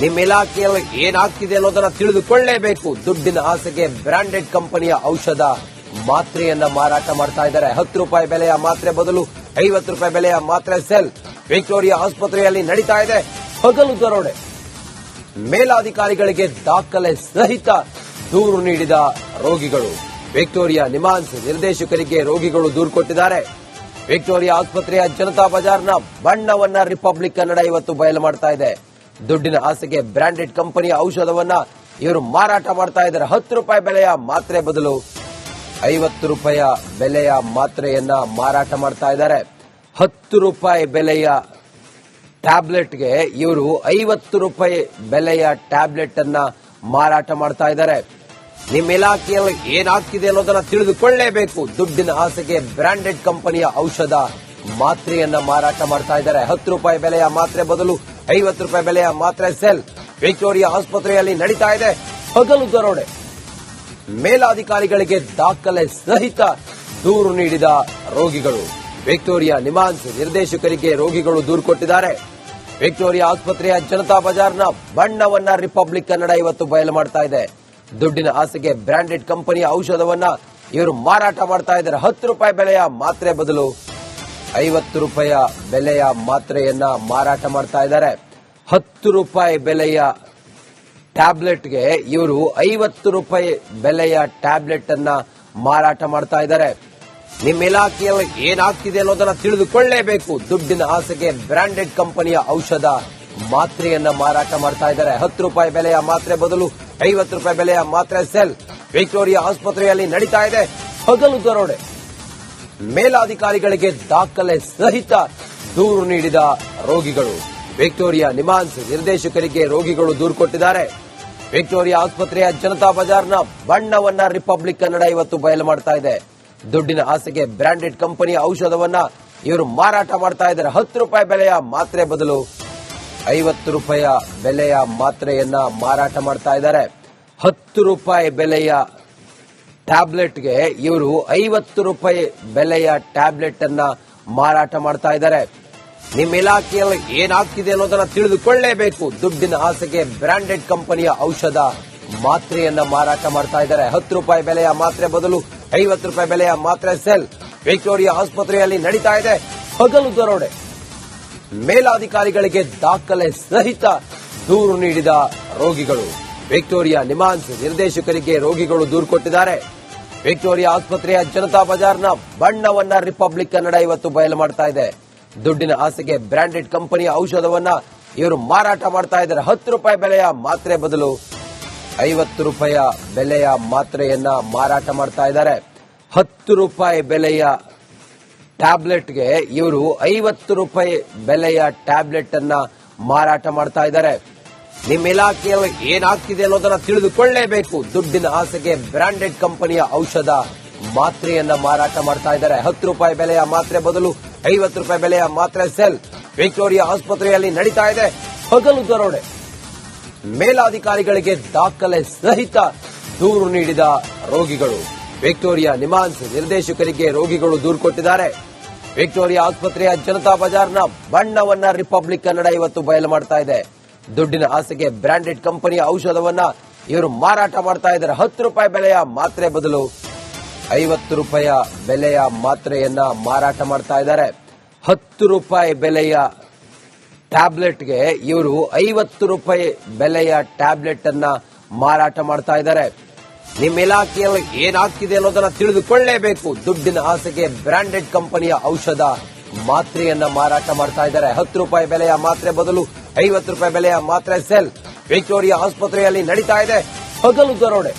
ನಿಮ್ಮ ಇಲಾಖೆಯಲ್ಲಿ ಏನಾಗ್ತಿದೆ ಅನ್ನೋದನ್ನ ತಿಳಿದುಕೊಳ್ಳೇಬೇಕು. ದುಡ್ಡಿನ ಆಸೆಗೆ ಬ್ರಾಂಡೆಡ್ ಕಂಪನಿಯ ಔಷಧ ಮಾತ್ರೆಯನ್ನ ಮಾರಾಟ ಮಾಡ್ತಾ ಇದ್ದಾರೆ. ಹತ್ತು ರೂಪಾಯಿ ಬೆಲೆಯ ಮಾತ್ರೆ ಬದಲು ಐವತ್ತು ರೂಪಾಯಿ ಬೆಲೆಯ ಮಾತ್ರೆ ಸೆಲ್ ವಿಕ್ಟೋರಿಯಾ ಆಸ್ಪತ್ರೆಯಲ್ಲಿ ನಡೀತಾ ಇದೆ. ಹಗಲು ದರೋಡೆ. ಮೇಲಾಧಿಕಾರಿಗಳಿಗೆ ದಾಖಲೆ ಸಹಿತ ದೂರು ನೀಡಿದ ರೋಗಿಗಳು. ವಿಕ್ಟೋರಿಯಾ ನಿಮಾನ್ಸ್ ನಿರ್ದೇಶಕರಿಗೆ ರೋಗಿಗಳು ದೂರು ಕೊಟ್ಟಿದ್ದಾರೆ. ವಿಕ್ಟೋರಿಯಾ ಆಸ್ಪತ್ರೆಯ ಜನತಾ ಬಜಾರ್ನ ಬಣ್ಣವನ್ನ ರಿಪಬ್ಲಿಕ್ ಕನ್ನಡ ಇವತ್ತು ಬಯಲು ಮಾಡ್ತಾ ಇದೆ. ದುಡ್ಡಿನ ಆಸೆಗೆ ಬ್ರಾಂಡೆಡ್ ಕಂಪನಿಯ ಔಷಧವನ್ನ ಇವರು ಮಾರಾಟ ಮಾಡ್ತಾ ಇದ್ದಾರೆ. ಹತ್ತು ರೂಪಾಯಿ ಬೆಲೆಯ ಮಾತ್ರೆ ಬದಲು ಐವತ್ತು ರೂಪಾಯಿ ಬೆಲೆಯ ಮಾತ್ರೆಯನ್ನ ಮಾರಾಟ ಮಾಡ್ತಾ ಇದ್ದಾರೆ. ಹತ್ತು ರೂಪಾಯಿ ಬೆಲೆಯ ಟ್ಯಾಬ್ಲೆಟ್ಗೆ ಇವರು ಐವತ್ತು ರೂಪಾಯಿ ಬೆಲೆಯ ಟ್ಯಾಬ್ಲೆಟ್ ಅನ್ನ ಮಾರಾಟ ಮಾಡ್ತಾ ಇದ್ದಾರೆ. ನಿಮ್ಮ ಇಲಾಖೆಯಲ್ಲಿ ಏನಾಗ್ತಿದೆ ಅನ್ನೋದನ್ನ ತಿಳಿದುಕೊಳ್ಳೇಬೇಕು. ದುಡ್ಡಿನ ಆಸೆಗೆ ಬ್ರಾಂಡೆಡ್ ಕಂಪನಿಯ ಔಷಧ ಮಾತ್ರೆಯನ್ನ ಮಾರಾಟ ಮಾಡ್ತಾ ಇದ್ದಾರೆ. ಹತ್ತು ರೂಪಾಯಿ ಬೆಲೆಯ ಮಾತ್ರೆ ಬದಲು ಐವತ್ತು ರೂಪಾಯಿ ಬೆಲೆಯ ಮಾತ್ರೆ ಸೆಲ್ ವಿಕ್ಟೋರಿಯಾ ಆಸ್ಪತ್ರೆಯಲ್ಲಿ ನಡೀತಾ ಇದೆ. ಹಗಲು ದರೋಡೆ. ಮೇಲಾಧಿಕಾರಿಗಳಿಗೆ ದಾಖಲೆ ಸಹಿತ ದೂರು ನೀಡಿದ ರೋಗಿಗಳು. ವಿಕ್ಟೋರಿಯಾ ನಿಮಾನ್ಸ್ ನಿರ್ದೇಶಕರಿಗೆ ರೋಗಿಗಳು ದೂರು ಕೊಟ್ಟಿದ್ದಾರೆ. ವಿಕ್ಟೋರಿಯಾ ಆಸ್ಪತ್ರೆಯ ಜನತಾ ಬಜಾರ್ನ ಬಣ್ಣವನ್ನ ರಿಪಬ್ಲಿಕ್ ಕನ್ನಡ ಇವತ್ತು ಬಯಲು ಮಾಡ್ತಾ ಇದೆ. ದುಡ್ಡಿನ ಆಸೆಗೆ ಬ್ರಾಂಡೆಡ್ ಕಂಪನಿಯ ಔಷಧವನ್ನ ಇವರು ಮಾರಾಟ ಮಾಡ್ತಾ ಇದ್ದಾರೆ. ಹತ್ತು ರೂಪಾಯಿ ಬೆಲೆಯ ಮಾತ್ರೆ ಬದಲು ಐವತ್ತು ರೂಪಾಯಿ ಬೆಲೆಯ ಮಾತ್ರೆಯನ್ನ ಮಾರಾಟ ಮಾಡ್ತಾ ಇದ್ದಾರೆ. ಹತ್ತು ರೂಪಾಯಿ ಬೆಲೆಯ ಟ್ಯಾಬ್ಲೆಟ್ಗೆ ಇವರು ಐವತ್ತು ರೂಪಾಯಿ ಬೆಲೆಯ ಟ್ಯಾಬ್ಲೆಟ್ ಅನ್ನ ಮಾರಾಟ ಮಾಡ್ತಾ ಇದ್ದಾರೆ. ನಿಮ್ಮ ಇಲಾಖೆಯಲ್ಲಿ ಏನಾಗ್ತಿದೆ ಅನ್ನೋದನ್ನ ತಿಳಿದುಕೊಳ್ಳೇಬೇಕು. ದುಡ್ಡಿನ ಆಸೆಗೆ ಬ್ರಾಂಡೆಡ್ ಕಂಪನಿಯ ಔಷಧ ಮಾತ್ರೆಯನ್ನ ಮಾರಾಟ ಮಾಡ್ತಾ ಇದ್ದಾರೆ. ಹತ್ತು ರೂಪಾಯಿ ಬೆಲೆಯ ಮಾತ್ರೆ ಬದಲು ಐವತ್ತು ರೂಪಾಯಿ ಬೆಲೆಯ ಮಾತ್ರೆ ಸೆಲ್. ವಿಕ್ಟೋರಿಯಾ ಆಸ್ಪತ್ರೆಯಲ್ಲಿ ನಡೀತಾ ಇದೆ. ಹಗಲು ದರೋಡೆ. ಮೇಲಾಧಿಕಾರಿಗಳಿಗೆ ದಾಖಲೆ ಸಹಿತ ದೂರು ನೀಡಿದ ರೋಗಿಗಳು. ವಿಕ್ಟೋರಿಯಾ ನಿಮಾನ್ಸ್ ನಿರ್ದೇಶಕರಿಗೆ ರೋಗಿಗಳು ದೂರು ಕೊಟ್ಟಿದ್ದಾರೆ. ವಿಕ್ಟೋರಿಯಾ ಆಸ್ಪತ್ರೆಯ ಜನತಾ ಬಜಾರ್ನ ಬಣ್ಣವನ್ನ ರಿಪಬ್ಲಿಕ್ ಕನ್ನಡ ಇವತ್ತು ಬಯಲು ಮಾಡ್ತಾ ಇದೆ. ದುಡ್ಡಿನ ಆಸೆಗೆ ಬ್ರಾಂಡೆಡ್ ಕಂಪನಿಯ ಔಷಧವನ್ನ ಇವರು ಮಾರಾಟ ಮಾಡ್ತಾ ಇದ್ದಾರೆ. ಹತ್ತು ರೂಪಾಯಿ ಬೆಲೆಯ ಮಾತ್ರೆ ಬದಲು ಐವತ್ತು ರೂಪಾಯಿಯ ಬೆಲೆಯ ಮಾತ್ರೆಯನ್ನ ಮಾರಾಟ ಮಾಡ್ತಾ ಇದ್ದಾರೆ. ಹತ್ತು ರೂಪಾಯಿ ಬೆಲೆಯ ಟ್ಯಾಬ್ಲೆಟ್ಗೆ ಇವರು ಐವತ್ತು ರೂಪಾಯಿ ಬೆಲೆಯ ಟ್ಯಾಬ್ಲೆಟ್ ಅನ್ನ ಮಾರಾಟ ಮಾಡ್ತಾ ಇದ್ದಾರೆ. ನಿಮ್ಮ ಇಲಾಖೆಯಲ್ಲಿ ಏನಾಗ್ತಿದೆ ಅನ್ನೋದನ್ನ ತಿಳಿದುಕೊಳ್ಳೇಬೇಕು. ದುಡ್ಡಿನ ಆಸೆಗೆ ಬ್ರಾಂಡೆಡ್ ಕಂಪನಿಯ ಔಷಧ ಮಾತ್ರೆಯನ್ನ ಮಾರಾಟ ಮಾಡ್ತಾ ಇದ್ದಾರೆ. ಹತ್ತು ರೂಪಾಯಿ ಬೆಲೆಯ ಮಾತ್ರೆ ಬದಲು ಐವತ್ತು ರೂಪಾಯಿ ಬೆಲೆಯ ಮಾತ್ರೆ ಸೆಲ್ ವಿಕ್ಟೋರಿಯಾ ಆಸ್ಪತ್ರೆಯಲ್ಲಿ ನಡೀತಾ ಇದೆ. ಹಗಲು ದರೋಡೆ. ಮೇಲಾಧಿಕಾರಿಗಳಿಗೆ ದಾಖಲೆ ಸಹಿತ ದೂರು ನೀಡಿದ ರೋಗಿಗಳು. ವಿಕ್ಟೋರಿಯಾ ನಿಮಾನ್ಸ್ ನಿರ್ದೇಶಕರಿಗೆ ರೋಗಿಗಳು ದೂರು ಕೊಟ್ಟಿದ್ದಾರೆ. ವಿಕ್ಟೋರಿಯಾ ಆಸ್ಪತ್ರೆಯ ಜನತಾ ಬಜಾರ್ನ ಬಣ್ಣವನ್ನ ರಿಪಬ್ಲಿಕ್ ಕನ್ನಡ ಇವತ್ತು ಬಯಲು ಮಾಡ್ತಾ ಇದೆ. ದುಡ್ಡಿನ ಆಸೆಗೆ ಬ್ರಾಂಡೆಡ್ ಕಂಪನಿಯ ಔಷಧವನ್ನ ಇವರು ಮಾರಾಟ ಮಾಡ್ತಾ ಇದ್ದಾರೆ. ಹತ್ತು ರೂಪಾಯಿ ಬೆಲೆಯ ಮಾತ್ರೆ ಬದಲು ಐವತ್ತು ರೂಪಾಯಿಯ ಬೆಲೆಯ ಮಾತ್ರೆಯನ್ನ ಮಾರಾಟ ಮಾಡ್ತಾ ಇದ್ದಾರೆ. ಹತ್ತು ರೂಪಾಯಿ ಬೆಲೆಯ ಟ್ಯಾಬ್ಲೆಟ್ಗೆ ಇವರು ಐವತ್ತು ರೂಪಾಯಿ ಬೆಲೆಯ ಟ್ಯಾಬ್ಲೆಟ್ ಅನ್ನ ಮಾರಾಟ ಮಾಡ್ತಾ ಇದ್ದಾರೆ. ನಿಮ್ಮ ಇಲಾಖೆಯಲ್ಲಿ ಏನಾಗ್ತಿದೆ ಅನ್ನೋದನ್ನ ತಿಳಿದುಕೊಳ್ಳೇಬೇಕು. ದುಡ್ಡಿನ ಆಸೆಗೆ ಬ್ರಾಂಡೆಡ್ ಕಂಪನಿಯ ಔಷಧ ಮಾತ್ರೆಯನ್ನ ಮಾರಾಟ ಮಾಡ್ತಾ ಇದ್ದಾರೆ. ಹತ್ತು ರೂಪಾಯಿ ಬೆಲೆಯ ಮಾತ್ರೆ ಬದಲು ಐವತ್ತು ರೂಪಾಯಿ ಬೆಲೆಯ ಮಾತ್ರೆ ಸೆಲ್ ವಿಕ್ಟೋರಿಯಾ ಆಸ್ಪತ್ರೆಯಲ್ಲಿ ನಡೀತಾ ಇದೆ. ಹಗಲು ದರೋಡೆ. ಮೇಲಾಧಿಕಾರಿಗಳಿಗೆ ದಾಖಲೆ ಸಹಿತ ದೂರು ನೀಡಿದ ರೋಗಿಗಳು. ವಿಕ್ಟೋರಿಯಾ ನಿಮಾನ್ಸ್ ನಿರ್ದೇಶಕರಿಗೆ ರೋಗಿಗಳು ದೂರು ಕೊಟ್ಟಿದ್ದಾರೆ. ವಿಕ್ಟೋರಿಯಾ ಆಸ್ಪತ್ರೆಯ ಜನತಾ ಬಜಾರ್ನ ಬಣ್ಣವನ್ನ ರಿಪಬ್ಲಿಕ್ ಕನ್ನಡ ಇವತ್ತು ಬಯಲು ಮಾಡ್ತಾ ಇದೆ. ದುಡ್ಡಿನ ಆಸೆಗೆ ಬ್ರಾಂಡೆಡ್ ಕಂಪನಿಯ ಔಷಧವನ್ನ ಇವರು ಮಾರಾಟ ಮಾಡ್ತಾ ಇದ್ದಾರೆ. ಹತ್ತು ರೂಪಾಯಿ ಬೆಲೆಯ ಮಾತ್ರೆ ಬದಲು ಐವತ್ತು ರೂಪಾಯಿಯ ಬೆಲೆಯ ಮಾತ್ರೆಯನ್ನ ಮಾರಾಟ ಮಾಡ್ತಾ ಇದ್ದಾರೆ. ಹತ್ತು ರೂಪಾಯಿ ಬೆಲೆಯ ಟ್ಯಾಬ್ಲೆಟ್ಗೆ ಇವರು ಐವತ್ತು ರೂಪಾಯಿ ಬೆಲೆಯ ಟ್ಯಾಬ್ಲೆಟ್ ಅನ್ನ ಮಾರಾಟ ಮಾಡ್ತಾ ಇದ್ದಾರೆ. ನಿಮ್ಮ ಇಲಾಖೆಯಲ್ಲಿ ಏನಾಗ್ತಿದೆ ಅನ್ನೋದನ್ನ ತಿಳಿದುಕೊಳ್ಳೇಬೇಕು. ದುಡ್ಡಿನ ಆಸೆಗೆ ಬ್ರಾಂಡೆಡ್ ಕಂಪನಿಯ ಔಷಧ ಮಾತ್ರೆಯನ್ನ ಮಾರಾಟ ಮಾಡ್ತಾ ಇದ್ದಾರೆ. ಹತ್ತು ರೂಪಾಯಿ ಬೆಲೆಯ ಮಾತ್ರೆ ಬದಲು ಐವತ್ತು ರೂಪಾಯಿ ಬೆಲೆಯ ಮಾತ್ರೆ ಸೆಲ್ ವಿಕ್ಟೋರಿಯಾ ಆಸ್ಪತ್ರೆಯಲ್ಲಿ ನಡೀತಾ ಇದೆ. ಹಗಲು ದರೋಡೆ.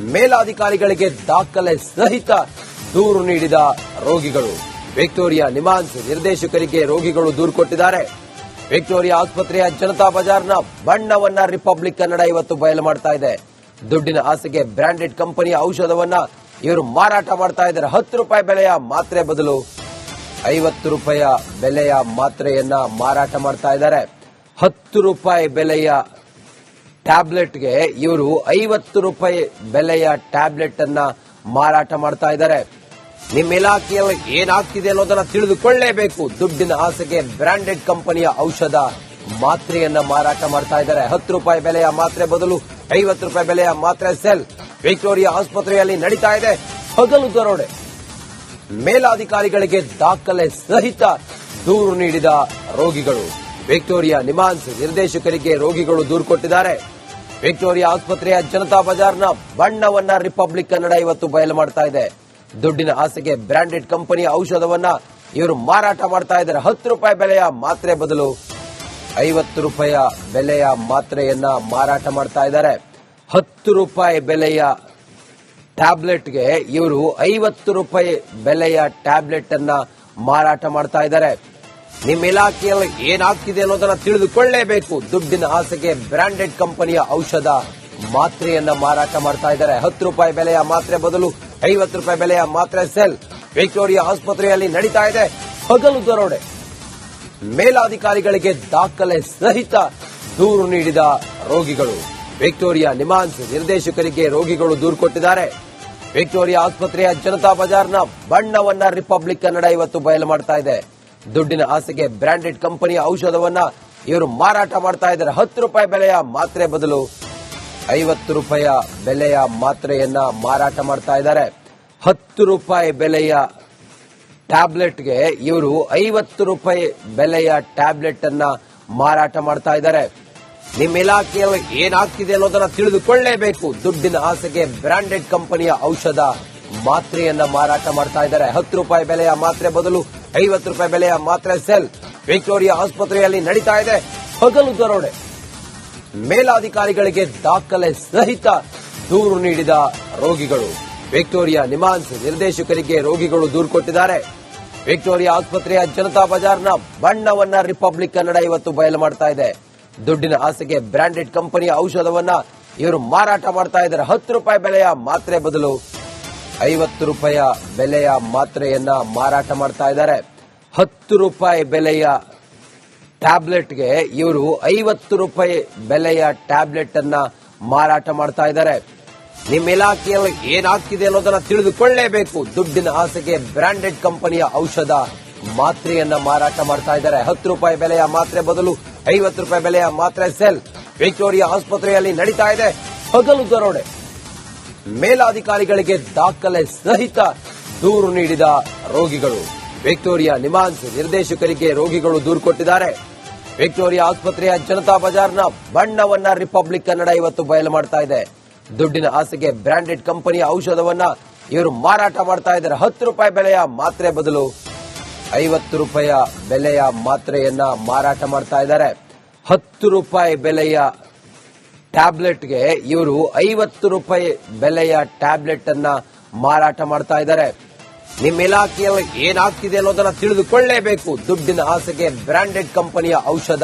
ಮೇಲಾಧಿಕಾರಿಗಳಿಗೆ ದಾಖಲೆ ಸಹಿತ ದೂರು ನೀಡಿದ ರೋಗಿಗಳು. ವಿಕ್ಟೋರಿಯಾ ನಿಮಾನ್ಸ್ ನಿರ್ದೇಶಕರಿಗೆ ರೋಗಿಗಳು ದೂರು ಕೊಟ್ಟಿದ್ದಾರೆ. ವಿಕ್ಟೋರಿಯಾ ಆಸ್ಪತ್ರೆಯ ಜನತಾ ಬಜಾರ್ನ ಬಣ್ಣವನ್ನ ರಿಪಬ್ಲಿಕ್ ಕನ್ನಡ ಇವತ್ತು ಬಯಲು ಮಾಡ್ತಾ ಇದೆ. ದುಡ್ಡಿನ ಆಸೆಗೆ ಬ್ರಾಂಡೆಡ್ ಕಂಪನಿಯ ಔಷಧವನ್ನ ಇವರು ಮಾರಾಟ ಮಾಡ್ತಾ ಇದ್ದಾರೆ. ಹತ್ತು ರೂಪಾಯಿ ಬೆಲೆಯ ಮಾತ್ರೆ ಬದಲು ಐವತ್ತು ರೂಪಾಯಿ ಬೆಲೆಯ ಮಾತ್ರೆಯನ್ನ ಮಾರಾಟ ಮಾಡ್ತಾ ಇದ್ದಾರೆ. ಹತ್ತು ರೂಪಾಯಿ ಬೆಲೆಯ ಟ್ಯಾಬ್ಲೆಟ್ಗೆ ಇವರು ಐವತ್ತು ರೂಪಾಯಿ ಬೆಲೆಯ ಟ್ಯಾಬ್ಲೆಟ್ ಅನ್ನ ಮಾರಾಟ ಮಾಡ್ತಾ ಇದ್ದಾರೆ. ನಿಮ್ಮ ಇಲಾಖೆಯಲ್ಲಿ ಏನಾಗ್ತಿದೆ ಅನ್ನೋದನ್ನ ತಿಳಿದುಕೊಳ್ಳೇಬೇಕು. ದುಡ್ಡಿನ ಆಸೆಗೆ ಬ್ರಾಂಡೆಡ್ ಕಂಪನಿಯ ಔಷಧ ಮಾತ್ರೆಯನ್ನ ಮಾರಾಟ ಮಾಡ್ತಾ ಇದ್ದಾರೆ. ಹತ್ತು ರೂಪಾಯಿ ಬೆಲೆಯ ಮಾತ್ರೆ ಬದಲು ಐವತ್ತು ರೂಪಾಯಿ ಬೆಲೆಯ ಮಾತ್ರೆ ಸೆಲ್. ವಿಕ್ಟೋರಿಯಾ ಆಸ್ಪತ್ರೆಯಲ್ಲಿ ನಡೀತಾ ಇದೆ. ಹಗಲು ದರೋಡೆ. ಮೇಲಾಧಿಕಾರಿಗಳಿಗೆ ದಾಖಲೆ ಸಹಿತ ದೂರು ನೀಡಿದ ರೋಗಿಗಳು. ವಿಕ್ಟೋರಿಯಾ ನಿಮಾನ್ಸ್ ನಿರ್ದೇಶಕರಿಗೆ ರೋಗಿಗಳು ದೂರು ಕೊಟ್ಟಿದ್ದಾರೆ. ವಿಕ್ಟೋರಿಯಾ ಆಸ್ಪತ್ರೆಯ ಜನತಾ ಬಜಾರ್ನ ಬಣ್ಣವನ್ನ ರಿಪಬ್ಲಿಕ್ ಕನ್ನಡ ಇವತ್ತು ಬಯಲು ಮಾಡ್ತಾ ಇದೆ. ದುಡ್ಡಿನ ಆಸೆಗೆ ಬ್ರಾಂಡೆಡ್ ಕಂಪನಿಯ ಔಷಧವನ್ನ ಇವರು ಮಾರಾಟ ಮಾಡ್ತಾ ಇದ್ದಾರೆ. ಹತ್ತು ರೂಪಾಯಿ ಬೆಲೆಯ ಮಾತ್ರೆ ಬದಲು ಐವತ್ತು ರೂಪಾಯಿಯ ಬೆಲೆಯ ಮಾತ್ರೆಯನ್ನ ಮಾರಾಟ ಮಾಡ್ತಾ ಇದ್ದಾರೆ. ಹತ್ತು ರೂಪಾಯಿ ಬೆಲೆಯ ಟ್ಯಾಬ್ಲೆಟ್ಗೆ ಇವರು ಐವತ್ತು ರೂಪಾಯಿ ಬೆಲೆಯ ಟ್ಯಾಬ್ಲೆಟ್ ಅನ್ನ ಮಾರಾಟ ಮಾಡ್ತಾ ಇದ್ದಾರೆ. ನಿಮ್ಮ ಇಲಾಖೆಯಲ್ಲಿ ಏನಾಗ್ತಿದೆ ಅನ್ನೋದನ್ನ ತಿಳಿದುಕೊಳ್ಳಲೇಬೇಕು ದುಡ್ಡಿನ ಆಸೆಗೆ ಬ್ರಾಂಡೆಡ್ ಕಂಪನಿಯ ಔಷಧ ಮಾತ್ರೆಯನ್ನ ಮಾರಾಟ ಮಾಡ್ತಾ ಇದ್ದಾರೆ. ಹತ್ತು ರೂಪಾಯಿ ಬೆಲೆಯ ಮಾತ್ರೆ ಬದಲು ಐವತ್ತು ರೂಪಾಯಿ ಬೆಲೆಯ ಮಾತ್ರೆ ಸೆಲ್ ವಿಕ್ಟೋರಿಯಾ ಆಸ್ಪತ್ರೆಯಲ್ಲಿ ನಡೀತಾ ಇದೆ. ಹಗಲು ದರೋಡೆ. ಮೇಲಾಧಿಕಾರಿಗಳಿಗೆ ದಾಖಲೆ ಸಹಿತ ದೂರು ನೀಡಿದ ರೋಗಿಗಳು. ವಿಕ್ಟೋರಿಯಾ ನಿಮಾನ್ಸ್ ನಿರ್ದೇಶಕರಿಗೆ ರೋಗಿಗಳು ದೂರು ಕೊಟ್ಟಿದ್ದಾರೆ. ವಿಕ್ಟೋರಿಯಾ ಆಸ್ಪತ್ರೆಯ ಜನತಾ ಬಜಾರ್ನ ಬಣ್ಣವನ್ನ ರಿಪಬ್ಲಿಕ್ ಕನ್ನಡ ಇವತ್ತು ಬಯಲು ಮಾಡ್ತಾ ಇದೆ. ದುಡ್ಡಿನ ಆಸೆಗೆ ಬ್ರಾಂಡೆಡ್ ಕಂಪನಿಯ ಔಷಧವನ್ನ ಇವರು ಮಾರಾಟ ಮಾಡ್ತಾ ಇದ್ದಾರೆ. ಹತ್ತು ರೂಪಾಯಿ ಬೆಲೆಯ ಮಾತ್ರೆ ಬದಲು ಐವತ್ತು ರೂಪಾಯಿಯ ಬೆಲೆಯ ಮಾತ್ರೆಯನ್ನ ಮಾರಾಟ ಮಾಡ್ತಾ ಇದ್ದಾರೆ. ಹತ್ತು ರೂಪಾಯಿ ಬೆಲೆಯ ಟ್ಯಾಬ್ಲೆಟ್ಗೆ ಇವರು ಐವತ್ತು ರೂಪಾಯಿ ಬೆಲೆಯ ಟ್ಯಾಬ್ಲೆಟ್ ಅನ್ನ ಮಾರಾಟ ಮಾಡ್ತಾ ಇದ್ದಾರೆ. ನಿಮ್ಮ ಇಲಾಖೆಯಲ್ಲಿ ಏನಾಗ್ತಿದೆ ಅನ್ನೋದನ್ನ ತಿಳಿದುಕೊಳ್ಳಲೇಬೇಕು ದುಡ್ಡಿನ ಆಸೆಗೆ ಬ್ರಾಂಡೆಡ್ ಕಂಪನಿಯ ಔಷಧ ಮಾತ್ರೆಯನ್ನ ಮಾರಾಟ ಮಾಡ್ತಾ ಇದ್ದಾರೆ. ಹತ್ತು ರೂಪಾಯಿ ಬೆಲೆಯ ಮಾತ್ರೆ ಬದಲು ಐವತ್ತು ರೂಪಾಯಿ ಬೆಲೆಯ ಮಾತ್ರೆ ಸೆಲ್ ವಿಕ್ಟೋರಿಯಾ ಆಸ್ಪತ್ರೆಯಲ್ಲಿ ನಡೀತಾ ಇದೆ. ಹಗಲು ದರೋಡೆ. ಮೇಲಾಧಿಕಾರಿಗಳಿಗೆ ದಾಖಲೆ ಸಹಿತ ದೂರು ನೀಡಿದ ರೋಗಿಗಳು. ವಿಕ್ಟೋರಿಯಾ ನಿಮಾನ್ಸ್ ನಿರ್ದೇಶಕರಿಗೆ ರೋಗಿಗಳು ದೂರು ಕೊಟ್ಟಿದ್ದಾರೆ. ವಿಕ್ಟೋರಿಯಾ ಆಸ್ಪತ್ರೆಯ ಜನತಾ ಬಜಾರ್ನ ಬಣ್ಣವನ್ನ ರಿಪಬ್ಲಿಕ್ ಕನ್ನಡ ಇವತ್ತು ಬಯಲು ಮಾಡ್ತಾ ಇದೆ. ದುಡ್ಡಿನ ಆಸೆಗೆ ಬ್ರಾಂಡೆಡ್ ಕಂಪನಿಯ ಔಷಧವನ್ನ ಇವರು ಮಾರಾಟ ಮಾಡ್ತಾ ಇದ್ದಾರೆ. ಹತ್ತು ರೂಪಾಯಿ ಬೆಲೆಯ ಮಾತ್ರೆ ಬದಲು ಐವತ್ತು ರೂಪಾಯಿಯ ಬೆಲೆಯ ಮಾತ್ರೆಯನ್ನ ಮಾರಾಟ ಮಾಡ್ತಾ ಇದ್ದಾರೆ. ಹತ್ತು ರೂಪಾಯಿ ಬೆಲೆಯ ಟ್ಯಾಬ್ಲೆಟ್ಗೆ ಇವರು ಐವತ್ತು ರೂಪಾಯಿ ಬೆಲೆಯ ಟ್ಯಾಬ್ಲೆಟ್ ಅನ್ನ ಮಾರಾಟ ಮಾಡ್ತಾ ಇದ್ದಾರೆ. ನಿಮ್ಮ ಇಲಾಖೆಯಲ್ಲಿ ಏನಾಗ್ತಿದೆ ಅನ್ನೋದನ್ನ ತಿಳಿದುಕೊಳ್ಳಲೇಬೇಕು ದುಡ್ಡಿನ ಆಸೆಗೆ ಬ್ರಾಂಡೆಡ್ ಕಂಪನಿಯ ಔಷಧ ಮಾತ್ರೆಯನ್ನ ಮಾರಾಟ ಮಾಡ್ತಾ ಇದ್ದಾರೆ. ಹತ್ತು ರೂಪಾಯಿ ಬೆಲೆಯ ಮಾತ್ರೆ ಬದಲು ಐವತ್ತು ರೂಪಾಯಿ ಬೆಲೆಯ ಮಾತ್ರೆ ಸೆಲ್ ವಿಕ್ಟೋರಿಯಾ ಆಸ್ಪತ್ರೆಯಲ್ಲಿ ನಡೀತಾ ಇದೆ. ಹಗಲು ದರೋಡೆ. ಮೇಲಾಧಿಕಾರಿಗಳಿಗೆ ದಾಖಲೆ ಸಹಿತ ದೂರು ನೀಡಿದ ರೋಗಿಗಳು. ವಿಕ್ಟೋರಿಯಾ ನಿಮಾನ್ಸ್ ನಿರ್ದೇಶಕರಿಗೆ ರೋಗಿಗಳು ದೂರು ಕೊಟ್ಟಿದ್ದಾರೆ. ವಿಕ್ಟೋರಿಯಾ ಆಸ್ಪತ್ರೆಯ ಜನತಾ ಬಜಾರ್ನ ಬಣ್ಣವನ್ನ ರಿಪಬ್ಲಿಕ್ ಕನ್ನಡ ಇವತ್ತು ಬಯಲು ಮಾಡ್ತಾ ಇದೆ. ದುಡ್ಡಿನ ಆಸೆಗೆ ಬ್ರಾಂಡೆಡ್ ಕಂಪನಿಯ ಔಷಧವನ್ನ ಇವರು ಮಾರಾಟ ಮಾಡ್ತಾ ಇದ್ದಾರೆ. ಹತ್ತು ರೂಪಾಯಿ ಬೆಲೆಯ ಮಾತ್ರೆ ಬದಲು ಐವತ್ತು ರೂಪಾಯಿ ಬೆಲೆಯ ಮಾತ್ರೆಯನ್ನ ಮಾರಾಟ ಮಾಡ್ತಾ ಇದ್ದಾರೆ. ಹತ್ತು ರೂಪಾಯಿ ಬೆಲೆಯ ಟ್ಯಾಬ್ಲೆಟ್ಗೆ ಇವರು ಐವತ್ತು ರೂಪಾಯಿ ಬೆಲೆಯ ಟ್ಯಾಬ್ಲೆಟ್ ಅನ್ನ ಮಾರಾಟ ಮಾಡ್ತಾ ಇದ್ದಾರೆ. ನಿಮ್ಮ ಇಲಾಖೆಯಲ್ಲಿ ಏನಾಗ್ತಿದೆ ಅನ್ನೋದನ್ನ ತಿಳಿದುಕೊಳ್ಳೇಬೇಕು. ದುಡ್ಡಿನ ಆಸೆಗೆ ಬ್ರಾಂಡೆಡ್ ಕಂಪನಿಯ ಔಷಧ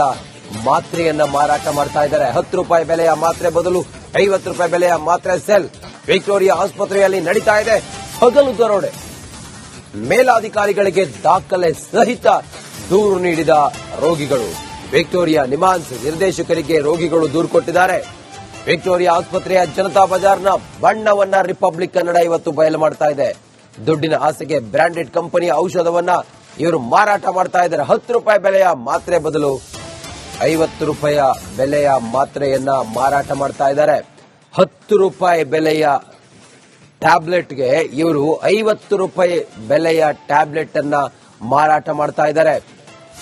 ಮಾತ್ರೆಯನ್ನ ಮಾರಾಟ ಮಾಡ್ತಾ ಇದ್ದಾರೆ. ಹತ್ತು ರೂಪಾಯಿ ಬೆಲೆಯ ಮಾತ್ರೆ ಬದಲು ಐವತ್ತು ರೂಪಾಯಿ ಬೆಲೆಯ ಮಾತ್ರೆ ಸೆಲ್ ವಿಕ್ಟೋರಿಯಾ ಆಸ್ಪತ್ರೆಯಲ್ಲಿ ನಡೀತಾ ಇದೆ. ಹಗಲು ದರೋಡೆ. ಮೇಲಾಧಿಕಾರಿಗಳಿಗೆ ದಾಖಲೆ ಸಹಿತ ದೂರು ನೀಡಿದ ರೋಗಿಗಳು. ವಿಕ್ಟೋರಿಯಾ ನಿಮಾನ್ಸ್ ನಿರ್ದೇಶಕರಿಗೆ ರೋಗಿಗಳು ದೂರು ಕೊಟ್ಟಿದ್ದಾರೆ. ವಿಕ್ಟೋರಿಯಾ ಆಸ್ಪತ್ರೆಯ ಜನತಾ ಬಜಾರ್ನ ಬಣ್ಣವನ್ನ ರಿಪಬ್ಲಿಕ್ ಕನ್ನಡ ಇವತ್ತು ಬಯಲು ಮಾಡ್ತಾ ಇದೆ. ದುಡ್ಡಿನ ಆಸೆಗೆ ಬ್ರಾಂಡೆಡ್ ಕಂಪನಿಯ ಔಷಧವನ್ನ ಇವರು ಮಾರಾಟ ಮಾಡ್ತಾ ಇದ್ದಾರೆ. ಹತ್ತು ರೂಪಾಯಿ ಬೆಲೆಯ ಮಾತ್ರೆ ಬದಲು ಐವತ್ತು ರೂಪಾಯಿಯ ಬೆಲೆಯ ಮಾತ್ರೆಯನ್ನ ಮಾರಾಟ ಮಾಡ್ತಾ ಇದ್ದಾರೆ. ಹತ್ತು ರೂಪಾಯಿ ಬೆಲೆಯ ಟ್ಯಾಬ್ಲೆಟ್ಗೆ ಇವರು ಐವತ್ತು ರೂಪಾಯಿ ಬೆಲೆಯ ಟ್ಯಾಬ್ಲೆಟ್ ಅನ್ನ ಮಾರಾಟ ಮಾಡ್ತಾ ಇದ್ದಾರೆ.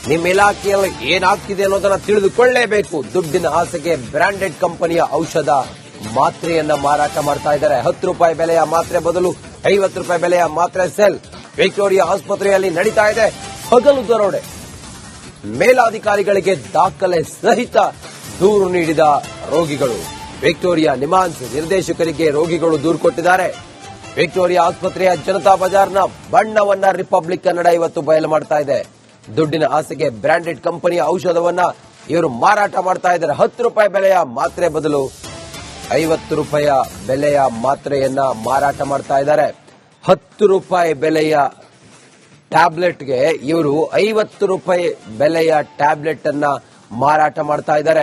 ನಿಮ್ಮ ಇಲಾಖೆಯಲ್ಲಿ ಏನಾಗ್ತಿದೆ ಅನ್ನೋದನ್ನ ತಿಳಿದುಕೊಳ್ಳಲೇಬೇಕು ದುಡ್ಡಿನ ಆಸೆಗೆ ಬ್ರಾಂಡೆಡ್ ಕಂಪನಿಯ ಔಷಧ ಮಾತ್ರೆಯನ್ನ ಮಾರಾಟ ಮಾಡ್ತಾ ಇದ್ದಾರೆ. ಹತ್ತು ರೂಪಾಯಿ ಬೆಲೆಯ ಮಾತ್ರೆ ಬದಲು ಐವತ್ತು ರೂಪಾಯಿ ಬೆಲೆಯ ಮಾತ್ರೆ ಸೆಲ್ ವಿಕ್ಟೋರಿಯಾ ಆಸ್ಪತ್ರೆಯಲ್ಲಿ ನಡೀತಾ ಇದೆ. ಹಗಲು ದರೋಡೆ. ಮೇಲಾಧಿಕಾರಿಗಳಿಗೆ ದಾಖಲೆ ಸಹಿತ ದೂರು ನೀಡಿದ ರೋಗಿಗಳು. ವಿಕ್ಟೋರಿಯಾ ನಿಮಾನ್ಸ್ ನಿರ್ದೇಶಕರಿಗೆ ರೋಗಿಗಳು ದೂರು ಕೊಟ್ಟಿದ್ದಾರೆ. ವಿಕ್ಟೋರಿಯಾ ಆಸ್ಪತ್ರೆಯ ಜನತಾ ಬಜಾರ್ನ ಬಣ್ಣವನ್ನ ರಿಪಬ್ಲಿಕ್ ಕನ್ನಡ ಇವತ್ತು ಬಯಲು ಮಾಡ್ತಾ ಇದೆ. ದುಡ್ಡಿನ ಆಸೆಗೆ ಬ್ರಾಂಡೆಡ್ ಕಂಪನಿಯ ಔಷಧವನ್ನ ಇವರು ಮಾರಾಟ ಮಾಡ್ತಾ ಇದ್ದಾರೆ. ಹತ್ತು ರೂಪಾಯಿ ಬೆಲೆಯ ಮಾತ್ರೆ ಬದಲು ಐವತ್ತು ರೂಪಾಯಿಯ ಬೆಲೆಯ ಮಾತ್ರೆಯನ್ನ ಮಾರಾಟ ಮಾಡ್ತಾ ಇದ್ದಾರೆ. ಹತ್ತು ರೂಪಾಯಿ ಬೆಲೆಯ ಟ್ಯಾಬ್ಲೆಟ್ಗೆ ಇವರು ಐವತ್ತು ರೂಪಾಯಿ ಬೆಲೆಯ ಟ್ಯಾಬ್ಲೆಟ್ ಅನ್ನ ಮಾರಾಟ ಮಾಡ್ತಾ ಇದ್ದಾರೆ.